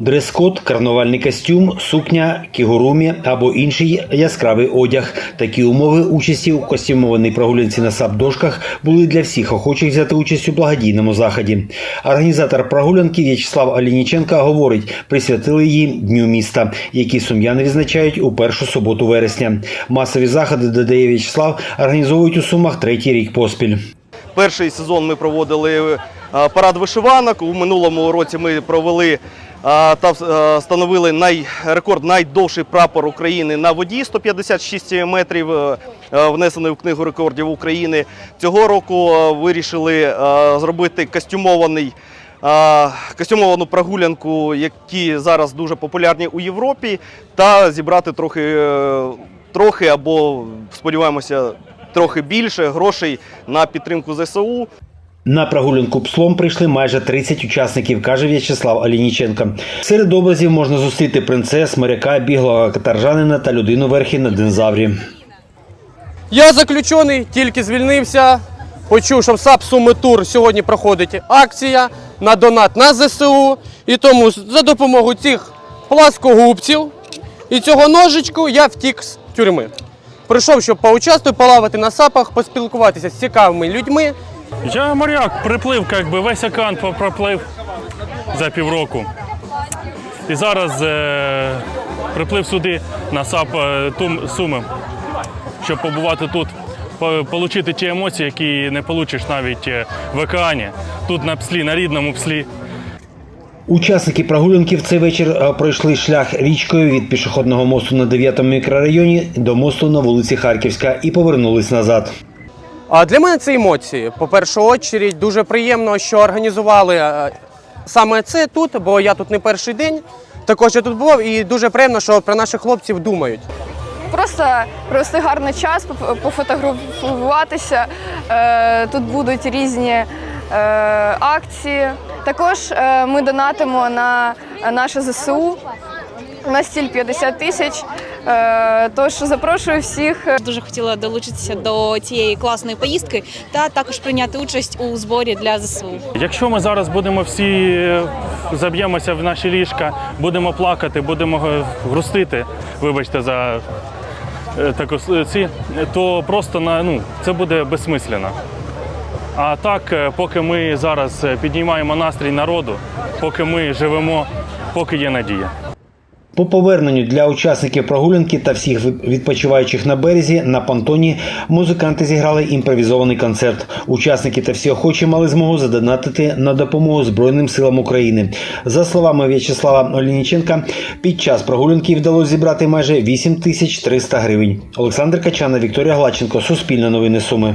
Дрес-код, карнавальний костюм, сукня, кігурумі або інший яскравий одяг. Такі умови участі у костюмованій прогулянці на сап-дошках були для всіх охочих взяти участь у благодійному заході. Організатор прогулянки В'ячеслав Алініченка говорить, присвятили її Дню міста, який сум'яни відзначають у першу суботу вересня. Масові заходи, додає В'ячеслав, організовують у Сумах третій рік поспіль. Перший сезон ми проводили парад вишиванок. У минулому році ми провели е, та е, встановили най, рекорд найдовший прапор України на воді 156 метрів, е, е, внесений в книгу рекордів України. Цього року е, вирішили е, зробити костюмований. е, Костюмовану прогулянку, які зараз дуже популярні у Європі, та зібрати трохи, е, трохи або сподіваємося, трохи більше грошей на підтримку ЗСУ. На прогулянку пслом прийшли майже 30 учасників, каже В'ячеслав Алініченко. Серед образів можна зустріти принцес, моряка, біглого каторжанина та людину верхи на динозаврі. Я заключений, тільки звільнився. Почув, що в САП Суми Тур сьогодні проходить акція на донат на ЗСУ. І тому за допомогою цих пласкогубців і цього ножичку я втік з тюрми. Прийшов, щоб поучаствувати, полавати на сапах, поспілкуватися з цікавими людьми. Я моряк, приплив, як би весь океан проплив за півроку. І зараз е, приплив сюди на САП е, Тум Суми, щоб побувати тут, отримати ті емоції, які не получиш навіть е, в океані. Тут на пслі, на рідному пслі. Учасники прогулянки в цей вечір е, пройшли шлях річкою від пішохідного мосту на 9-му мікрорайоні до мосту на вулиці Харківська і повернулись назад. Для мене це емоції. По першу очередь, дуже приємно, що організували е, саме це тут, бо я тут не перший день. Також я тут був, і дуже приємно, що про наших хлопців думають. Просто провести гарний час, пофотографуватися. Е, Тут будуть різні е, акції. Також ми донатимо на наше ЗСУ. У нас ціль 50 тисяч. Е, Тож запрошую всіх Дуже хотіла долучитися до цієї класної поїздки та також прийняти участь у зборі для ЗСУ. Якщо ми зараз будемо всі е, заб'ємося в наші ліжка, будемо плакати, будемо е, грустити, вибачте за е, таку ці, то просто на, ну, це буде безсмислено. А так, е, поки ми зараз е, піднімаємо настрій народу, поки ми живемо, поки є надія. По поверненню для учасників прогулянки та всіх відпочиваючих на березі на понтоні музиканти зіграли імпровізований концерт. Учасники та всі охочі мали змогу задонатити на допомогу Збройним силам України. За словами В'ячеслава Олініченка, під час прогулянки вдалося зібрати майже 8 тисяч 300 гривень. Олександр Качана, Вікторія Глаченко, Суспільне новини Суми.